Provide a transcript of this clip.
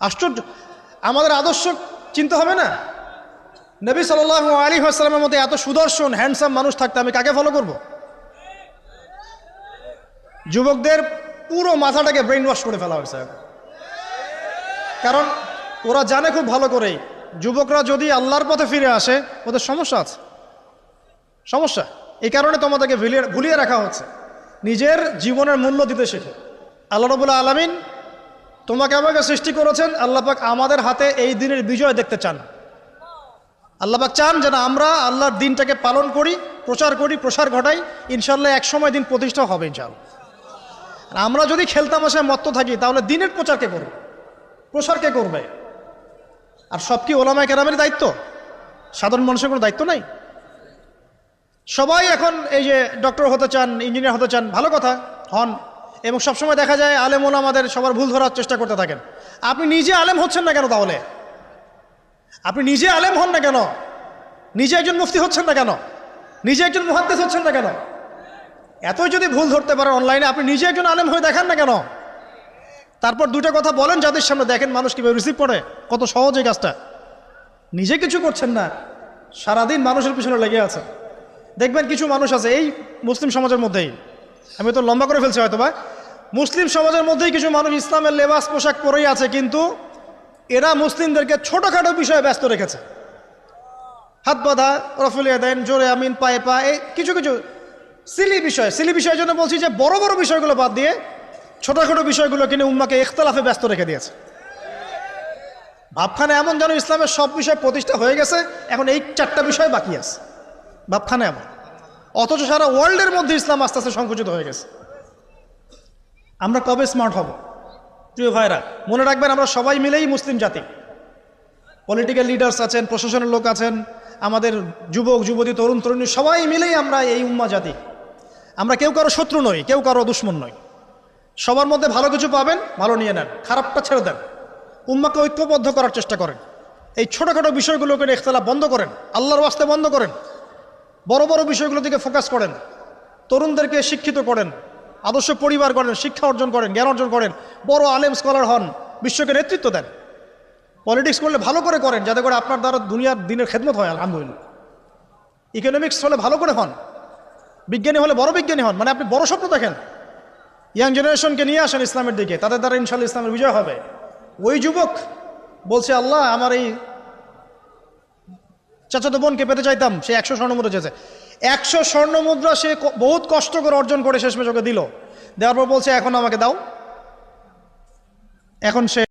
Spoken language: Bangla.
আশ্চর্য। আমাদের আদর্শ চিন্তা হবে না? নবী সাল আলী আসসালামের মধ্যে এত সুদর্শন হ্যান্ডসাম মানুষ থাকতে আমি কাকে ফলো করব? যুবকদের পুরো মাথাটাকে ব্রেন ওয়াশ করে ফেলা হয়েছে। কারণ ওরা জানে খুব ভালো করেই যুবকরা যদি আল্লাহর পথে ফিরে আসে, ওদের সমস্যা আছে। সমস্যা। এই কারণে তোমাদেরকে ভুলিয়ে ভুলিয়ে রাখা হচ্ছে। নিজের জীবনের মূল্য দিতে শেখে। আল্লাহ রবুল্লা আলমিন তোমাকে আমাকে সৃষ্টি করেছেন আল্লাপাক আমাদের হাতে এই দিনের বিজয় দেখতে চান। আল্লাপাক চান যেন আমরা আল্লাহর দিনটাকে পালন করি, প্রচার করি, প্রসার ঘটাই, ইনশাল্লাহ এক সময় দিন প্রতিষ্ঠা হবে আর আমরা যদি খেলতাম খেলতামাশায় মত্ত থাকি, তাহলে দিনের প্রচার কে করবে? প্রসার কে করবে? আর সব কি ওলামায় কেরামের দায়িত্ব? সাধারণ মানুষের কোনো দায়িত্ব নাই? সবাই এখন এই যে ডক্টর হতে চান ইঞ্জিনিয়ার হতে চান, ভালো কথা, হন। এবং সবসময় দেখা যায় আলেম আমাদের সবার ভুল ধরার চেষ্টা করতে থাকেন। আপনি নিজে আলেম হচ্ছেন না কেন তাহলে? আপনি নিজে আলেম হন না কেন? নিজে একজন মুফতি হচ্ছেন না কেন? নিজে একজন মুহাদ্দেস হচ্ছেন না কেন? এতই যদি ভুল ধরতে পারেন অনলাইনে আপনি নিজে একজন আলেম হয়ে দেখান না কেন? তারপর দুটো কথা বলেন, যাদের সামনে দেখেন মানুষ কীভাবে রিসিভ করে, কত সহজ এই কাজটা। নিজে কিছু করছেন না, সারাদিন মানুষের পিছনে লেগে আছে দেখবেন কিছু মানুষ আছে, এই মুসলিম সমাজের মধ্যেই। আমি তো লম্বা করে ফেলছি হয়তো বা মুসলিম সমাজের মধ্যেই কিছু মানুষ ইসলামের লেবাস পোশাক পরেই আছে, কিন্তু এরা মুসলিমদেরকে ছোটোখাটো বিষয়ে ব্যস্ত রেখেছে। হাত বাঁধা রফুলিয়া দেন জোরে আমিন, পায়ে পা, এই কিছু কিছু সিলি বিষয়। সিলি বিষয়ের জন্য বলছি যে, বড় বড় বিষয়গুলো বাদ দিয়ে ছোটোখাটো বিষয়গুলো কিনে উম্মাকে ইখতলাফে ব্যস্ত রেখে দিয়েছে। ভাবখানে এমন যেন ইসলামের সব বিষয় প্রতিষ্ঠা হয়ে গেছে, এখন এই চারটা বিষয় বাকি আছে। ভাবখানে এমন। অথচ সারা ওয়ার্ল্ডের মধ্যে ইসলাম আস্তে আস্তে সংকুচিত হয়ে গেছে। আমরা কবে স্মার্ট হব? প্রিয় ভাইরা, মনে রাখবেন আমরা সবাই মিলেই মুসলিম জাতি। পলিটিক্যাল লিডার্স আছেন, প্রশাসনের লোক আছেন, আমাদের যুবক, যুবতী, তরুণ, তরুণী, সবাই মিলেই আমরা এই উম্মা জাতি। আমরা কেউ কারও শত্রু নই, কেউ কারও দুশ্মন নই। সবার মধ্যে ভালো কিছু পাবেন, ভালো নিয়ে নেন, খারাপটা ছেড়ে দেন। উম্মাকে ঐক্যবদ্ধ করার চেষ্টা করেন। এই ছোটোখাটো বিষয়গুলোকে ইখতলাফ বন্ধ করেন, আল্লাহর ওয়াস্তে বন্ধ করেন। বড় বড় বিষয়গুলো দিকে ফোকাস করেন। তরুণদেরকে শিক্ষিত করেন আদর্শ পরিবার করেন শিক্ষা অর্জন করেন, জ্ঞান অর্জন করেন, বড় আলেম স্কলার হন, বিশ্বকে নেতৃত্ব দেন। পলিটিক্স করলে ভালো করে করেন, যাতে করে আপনার দ্বারা দুনিয়ার দিনের খেদমত হয়, আলহামদুলিল্লাহ। ইকোনমিক্স হলে ভালো করে হন। বিজ্ঞানী হলে বড় বিজ্ঞানী হন মানে আপনি বড় স্বপ্ন দেখেন। ইয়াং জেনারেশনকে নিয়ে আসেন ইসলামের দিকে, তাদের দ্বারা ইনশাল্লাহ ইসলামের বিজয় হবে। ওই যুবক বলছে, আল্লাহ, আমার এই চাচাতো বোনকে পেতে চাইতাম, সে একশো স্বর্ণমুদ্রা চেয়েছে। একশো স্বর্ণ মুদ্রা সে বহুত কষ্ট করে অর্জন করে শেষমেশ ওকে দিল। দেওয়ার পর বলছে, এখন আমাকে দাও। এখন সে